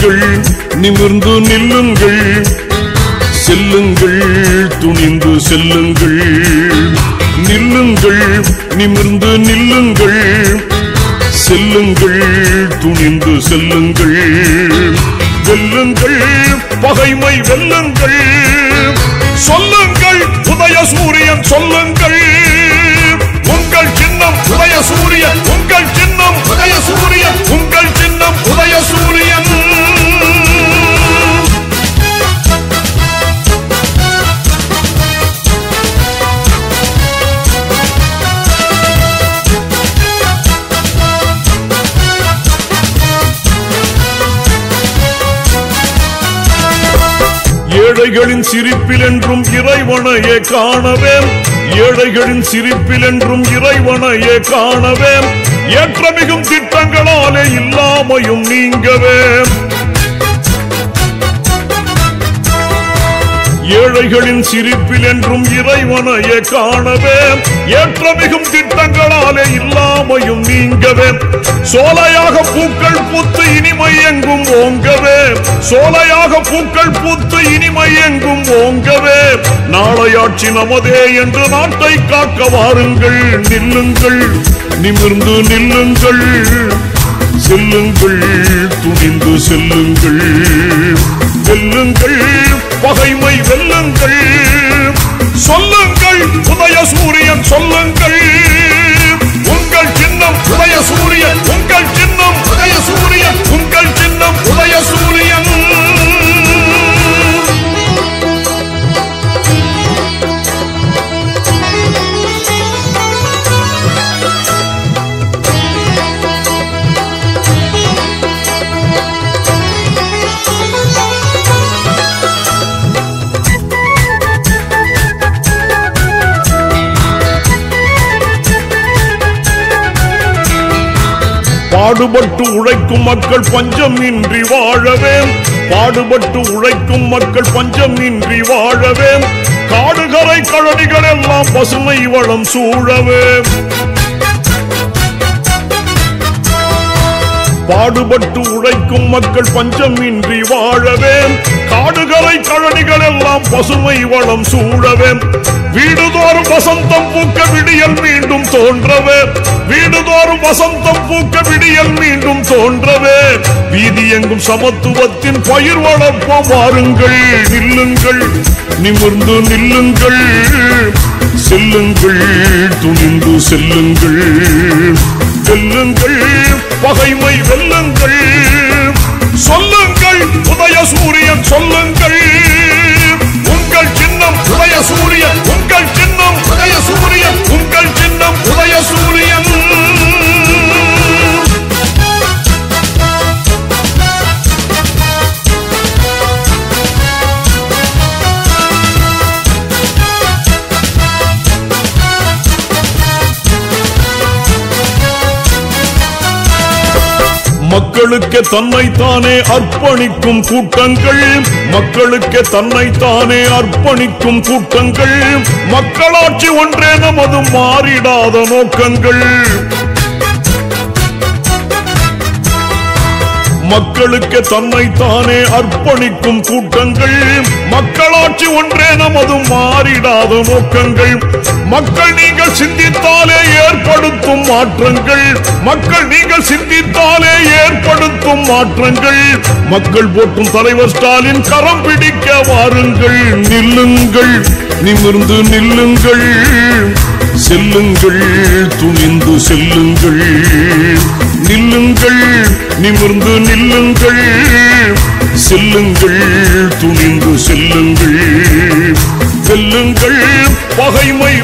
செல்லுங்கள் நிமிர்ந்து நில்லுங்கள். செல்லுங்கள் துணிந்து செல்லுங்கள். நில்லுங்கள் நிமிர்ந்து நில்லுங்கள். செல்லுங்கள் துணிந்து செல்லுங்கள். வெல்லுங்கள் பகைமை வெல்லுங்கள். சொல்லுங்கள் உதய சூரியன் சொல்லுங்கள். ஏழைகளின் சிரிப்பில் என்றும் இறைவனையே காணவே ஏழைகளின் சிரிப்பில் என்றும் இறைவனையே காணவே ஏற்றமிகும் திட்டங்களாலே இல்லாமையும் நீங்கவே ஏழைகளின் சிரிப்பில் என்றும் இறைவனையே காணவே ஏற்றமிகும் திட்டங்களாலே இல்லாமையும் நீங்கவே சோலையாக பூக்கள் பூத்து இனிமை எங்கும் ஓங்கவே. சோலையாக பூக்கள் பூத்து இனிமை எங்கும் ஓங்கவே. நாளையாட்சி நமதே என்று நாட்டை காக்க வாருங்கள். நில்லுங்கள் நிமிர்ந்து நில்லுங்கள். செல்லுங்கள் துணிந்து செல்லுங்கள். வெல்லுங்கள் பகைமை வெல்லுங்கள். சொல்லுங்கள் உதய சூரியன் சொல்லுங்கள். பாடுபட்டு உழைக்கும் மக்கள் பஞ்சமின்றி வாழவே. பாடுபட்டு உழைக்கும் மக்கள் பஞ்சமின்றி வாழவே. காடுகரை கழனிகள் எல்லாம் பசுமை வளம் சூழவே. பாடுபட்டு உழைக்கும் மக்கள் பஞ்சமின்றி வாழவே. காடுகளை கழனிகள் எல்லாம் பசுமை வளம் சூழவே. வீடுதோ வசந்தம் பூக்க விடியல் மீண்டும் தோன்றவே. வீடுதோறும் வசந்தம் பூக்க விடியல் மீண்டும் தோன்றவே. வீதி எங்கும் சமத்துவத்தின் பயிர் வளர்ப்போம் வாருங்கள் நில்லுங்கள் நிமிர்ந்து நில்லுங்கள். செல்லுங்கள் துணிந்து செல்லுங்கள். வெல்லுங்கள் பகைமை வெல்லுங்கள். சொல் மக்களுக்கு தன்னைத்தானே அர்ப்பணிக்கும் கூட்டங்கள். மக்களுக்கு தன்னைத்தானே அர்ப்பணிக்கும் கூட்டங்கள். மக்களாட்சி ஒன்றே நமது மாறிடாத நோக்கங்கள். மக்களுக்கு தன்னைத்தானே அர்ப்பணிக்கும் கூட்டங்கள். மக்களாட்சி ஒன்றே நமது மாறிடாத நோக்கங்கள். மக்கள் நீங்கள் சிந்தித்தாலே ஏற்படுத்தும் மாற்றங்கள். மக்கள் நீங்கள் சிந்தித்தாலே ஏற்படுத்தும் மாற்றங்கள். மக்கள் போற்றும் தலைவர் ஸ்டாலின் கரம் பிடிக்க வாருங்கள். நில்லுங்கள் நிமிர்ந்து நில்லுங்கள். செல்லுங்கள் துணிந்து செல்லுங்கள். நில்லுங்கள். நிமிர்ந்து நில்லுங்கள். செல்லுங்கள் துணிந்து செல்லுங்கள். செல்லுங்கள் பகைமை